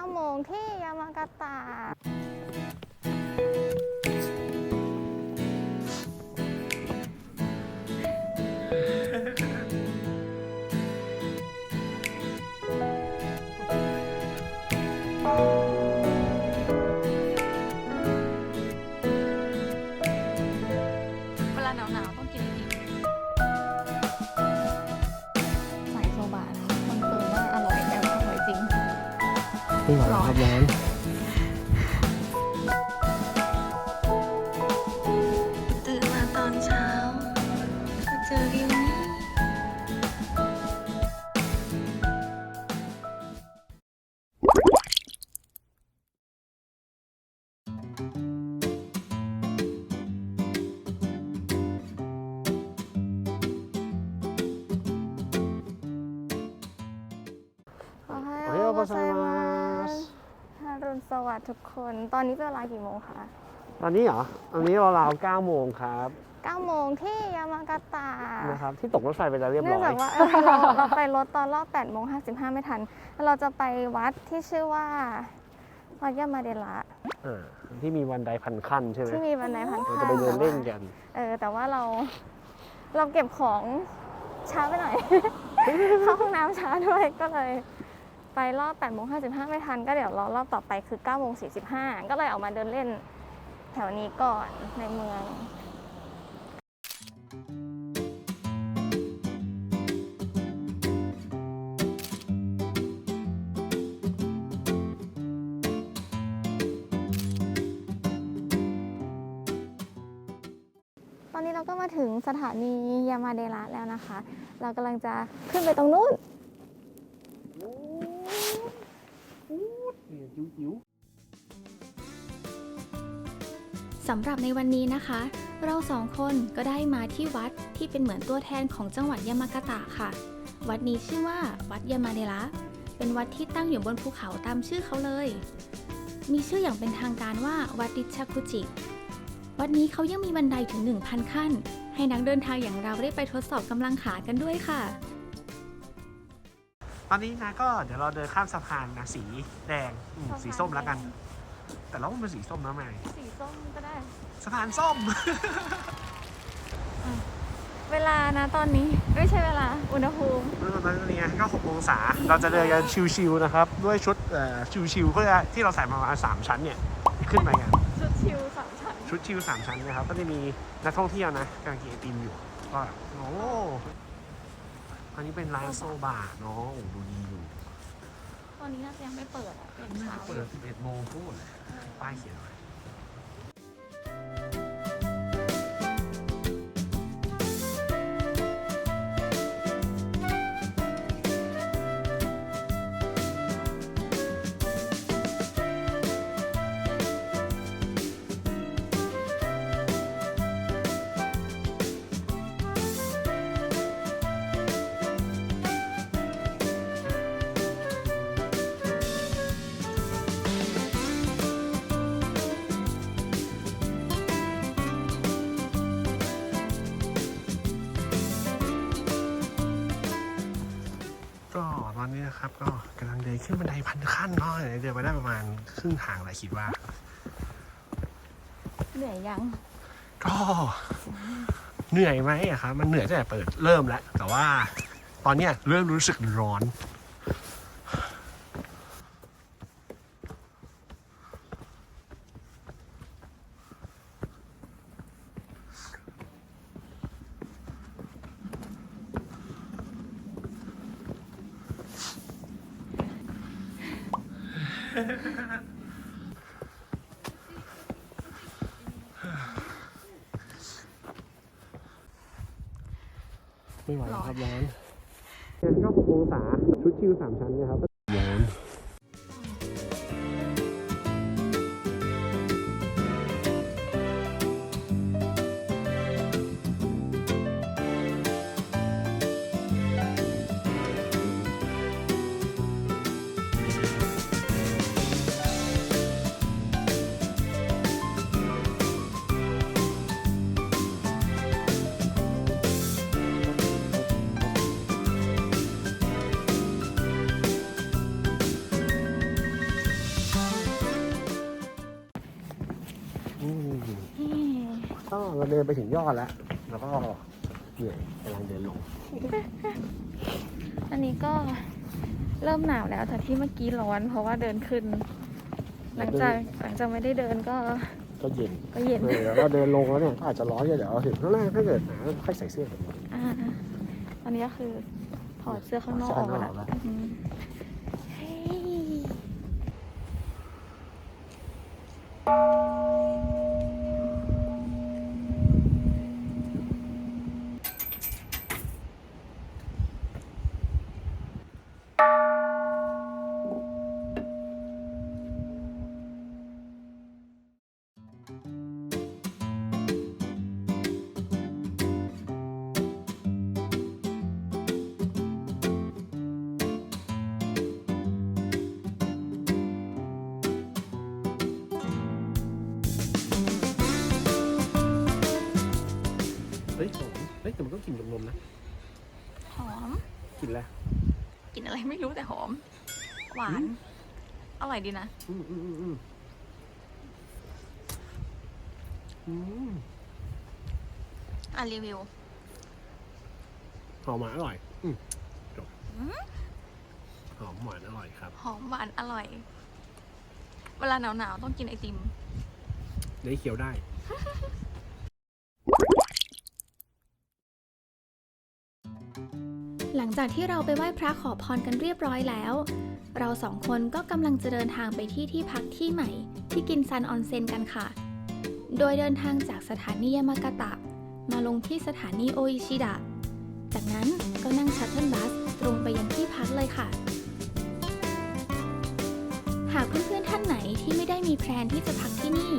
9 โมงที่ยามากาตะเวลาหนาว ไม่ไหวแล้วครับร้อน ตื่นมาตอนเช้าก็เจอวิวนี้ ขอให้ おはようございます อ รุณสวัสดิ์ทุกคน ตอนนี้เป็นเวลากี่โมงคะ ตอนนี้เหรอตอนนี้ราวๆ9โมงครับ9 โมงที่ยามากาตะนะครับที่ตกรถไฟไปแล้วเรียบเนื่อร้งอยจากว่าเออเราเราไปรถตอนรอบ8โมง55 ไม่ทัน เราจะไปวัดที่ชื่อว่า วัดยามาเดละอ่าที่มีวันใดพันขั้นใช่ไหมที่มีบันไดพันเราข้าจะไปเดินเล่นกัน เออ แต่ว่าเราเราเก็บของช้าไปหน่อย เข้าห้องน้ำช้าด้วยก็เลย ไปรอบ8โมง55 ไม่ทัน ก็เดี๋ยวรอรอบต่อไปคือ9โมง45 ก็เลยออกมาเดินเล่นแถวนี้ก่อนในเมืองตอนนี้เราก็มาถึงสถานียามาเดระแล้วนะคะ เรากำลังจะขึ้นไปตรงนู้น สำหรับในวันนี้นะคะ เราสองคนก็ได้มาที่วัดที่เป็นเหมือนตัวแทนของจังหวัดยามากาตะค่ะ วัดนี้ชื่อว่าวัดยามาเดระเป็นวัดที่ตั้งอยู่บนภูเขาตามชื่อเขาเลย มีชื่ออย่างเป็นทางการว่าวัดดิชาคุจิ วัดนี้เขายังมีบันไดถึง 1,000 ขั้น ให้นักเดินทางอย่างเราได้ไปทดสอบกำลังขากันด้วยค่ะ ตอนนี้นะก็เดี๋ยวเราเดินข้ามสะพานนะสีแดงอืมสะพานสีส้มแล้วกัน แต่เราเป็นสีส้มนะแม่สีส้มก็ได้ สะพานส้ม เวลานะตอนนี้ไม่ใช่เวลา อุณหภูมิเมื่อตอนนี้ไงก็6องศา เราจะเดินกันชิวๆนะครับ ด้วยชุดเอ่อชิวๆเพื่อที่เราใส่มาประมาณ3ชั้นเนี่ย ขึ้นไปกันชุดชิลสามชั้นชุดชิวสามชั้นนะครับ ก็จะมีนักท่องเที่ยวนะกำลังกินไอติมอยู่ ก็แบบโอ้ อันนี้เป็นร้านโซบะเนาะโอ้ดูดีอยู่ตอนนี้น่าจะยังไม่เปิดอะเป็นน่าเช้าจะเปิด11โมงพูดป้ายเขียนไว้ นนี้นะครับ ก็กำลังเดินขึ้นบันไดพันขั้นเนาะเดินไปได้ประมาณครึ่งทางแหละคิดว่า เหนื่อยยัง ก็เหนื่อยไหมอะครับ มันเหนื่อยตั้งแต่เปิดเริ่มแล้ว แต่ว่าตอนเนี้ยเริ่มรู้สึกร้อน ไม่ไหวครับร้อนเดือนก็หกองศาชุดชิวสามชั้นนะครับ เราเดินไปถึงยอดแล้ว แล้วก็เหนื่อยกำลังเดินลง อันนี้ก็เริ่มหนาวแล้วแต่ที่เมื่อกี้ร้อน เพราะว่าเดินขึ้น หลังจากหลังจากไม่ได้เดินก็ ก็เย็นก็เย็นเออแล้วก็เดินลงแล้วเนี่ยก็อาจจะร้อนเดี๋ยวถึงข้างล่างถ้าเกิดหนาวก็ค่อยใส่เสื้อกันอ่าตอนนี้ก็คือถอดเสื้อข้างนอกถอออดกเสื้มาอแล้วข้างนอกแล้วอืมเฮ้ย อมเฮ้ยแต่มันก็กลิ่นนมๆนะหอมกลิ่นแล้วกลินอะไรไม่รู้แต่หอม หวาน อร่อยดีนะ อืมอืมอืมอืมอืมอะรีวิวหอมหวานอร่อย อืมจบหอมหวานอร่อยครับ หอมหวานอร่อย เวลาหนาวๆต้องกินไอติม ได้เคี้ยวได้ หลังจากที่เราไปไหว้พระขอพรกันเรียบร้อยแล้ว เราสองคนก็กำลังจะเดินทางไปที่ที่พักที่ใหม่ ที่กินซันออนเซ็นกันค่ะ โดยเดินทางจากสถานียามากาตะ มาลงที่สถานีโออิชิดะ จากนั้นก็นั่งชัตเทิลบัสตรงไปยังที่พักเลยค่ะ หากเพื่อนๆท่านไหนที่ไม่ได้มีแพลนที่จะพักที่นี่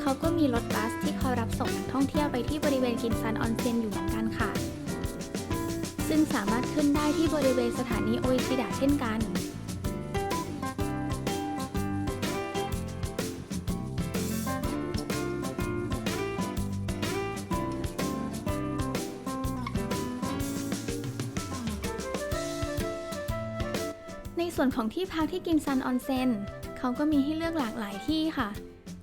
เขาก็มีรถบัสที่คอยรับส่งนักท่องเที่ยวไปที่บริเวณกินซันออนเซ็นอยู่เหมือนกันค่ะ ซึ่งสามารถขึ้นได้ที่บริเวณสถานีโออิชิดะเช่นกัน ในส่วนของที่พักที่กินซันออนเซ็นเขาก็มีให้เลือกหลากหลายที่ค่ะ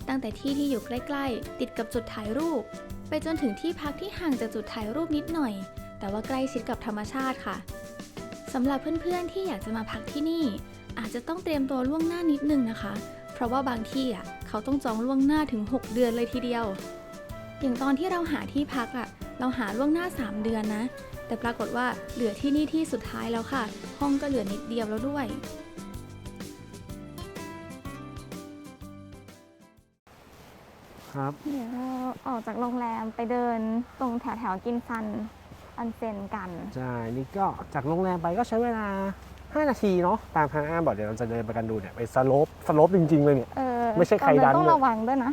ตั้งแต่ที่ที่อยู่ใกล้ ๆ ติดกับจุดถ่ายรูป ไปจนถึงที่พักที่ห่างจากจุดถ่ายรูปนิดหน่อย แต่ว่าใกล้ชิดกับธรรมชาติค่ะสำหรับเพื่อนๆที่อยากจะมาพักที่นี่ อาจจะต้องเตรียมตัวล่วงหน้านิดนึงนะคะ เพราะว่าบางที่อะเขาต้องจองล่วงหน้าถึง 6 เดือนเลยทีเดียว อย่างตอนที่เราหาที่พักอะเราหาล่วงหน้า 3 เดือนนะ แต่ปรากฏว่าเหลือที่นี่ที่สุดท้ายแล้วค่ะ ห้องก็เหลือนิดเดียวแล้วด้วย ครับ เดี๋ยวเราออกจากโรงแรมไปเดินตรงแถวแถวๆกินซัน ออนเซ็นกัน ใช่ นี่ก็จากโรงแรมไปก็ใช้เวลา 5 นาทีเนาะ ตามทางอ้ามบอกเดี๋ยวเราจะเดินไปกันดูเนี่ย ไปสโลปสโลปจริง ๆ เลยเนี่ย เออไม่ใช่ใครดัน ตอต้องด้วยระวังด้วยนะ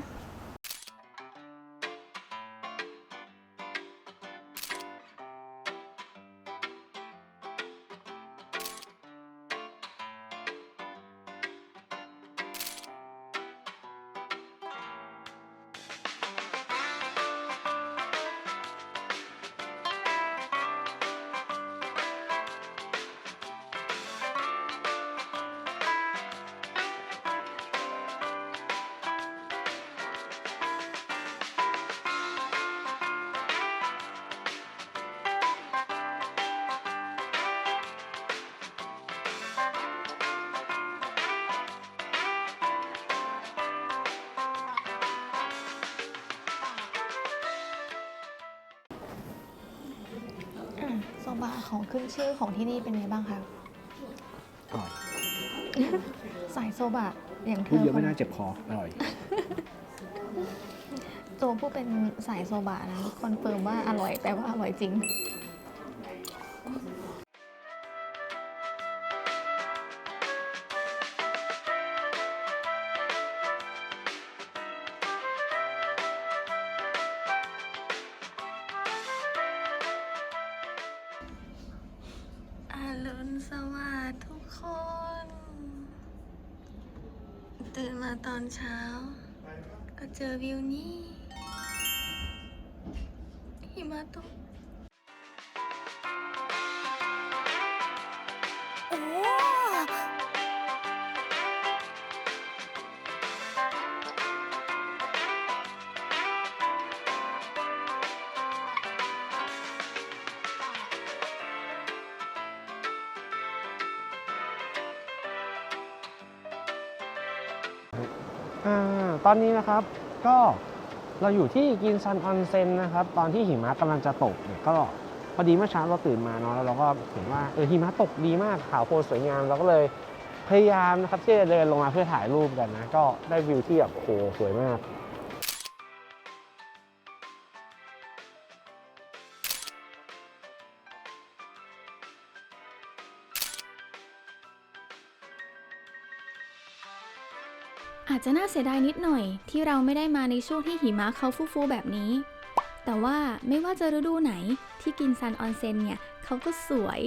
บะของขึ้นชื่อของที่นี่เป็นไงบ้างคะอร่อยสายโซบะอย่างเธพูดอเยอะไม่น่าเจ็บคออร่อยโจผู้เป็นสายโซบะนะคอนเฟิร์มว่าอร่อยแปลว่าอร่อยจริง ตื่นมาตอนเช้า ก็เจอวิวนี้หิมะตก อ่าตอนนี้นะครับก็เราอยู่ที่กินซันออนเซ็นนะครับ ตอนที่หิมะกำลังจะตกเนี่ยก็พอดีเมื่อเช้าเราตื่นมาเนาะแล้วเราก็เห็นว่าเออหิมะตกดีมากขาวโพลนสวยงามเราก็เลยพยายามนะครับที่จะเดินลงมาเพื่อถ่ายรูปกันนะ ก็ได้วิวที่แบบโอ้โหสวยมาก อาจจะน่าเสียดายนิดหน่อย ที่เราไม่ได้มาในช่วงที่หิมะเขาฟูๆแบบนี้ แต่ว่าไม่ว่าจะฤดูไหนที่กินซันออนเซ็นเนี่ยเขาก็สวย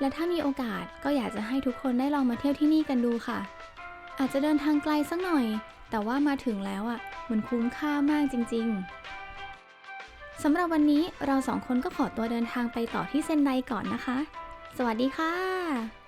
และถ้ามีโอกาสก็อยากจะให้ทุกคนได้ลองมาเที่ยวที่นี่กันดูค่ะ อาจจะเดินทางไกลสักหน่อย แต่ว่ามาถึงแล้วอะมันคุ้มค่ามากจริง ๆสำหรับวันนี้เราสองคนก็ขอตัวเดินทางไปต่อที่เซนไดก่อนนะคะ สวัสดีค่ะ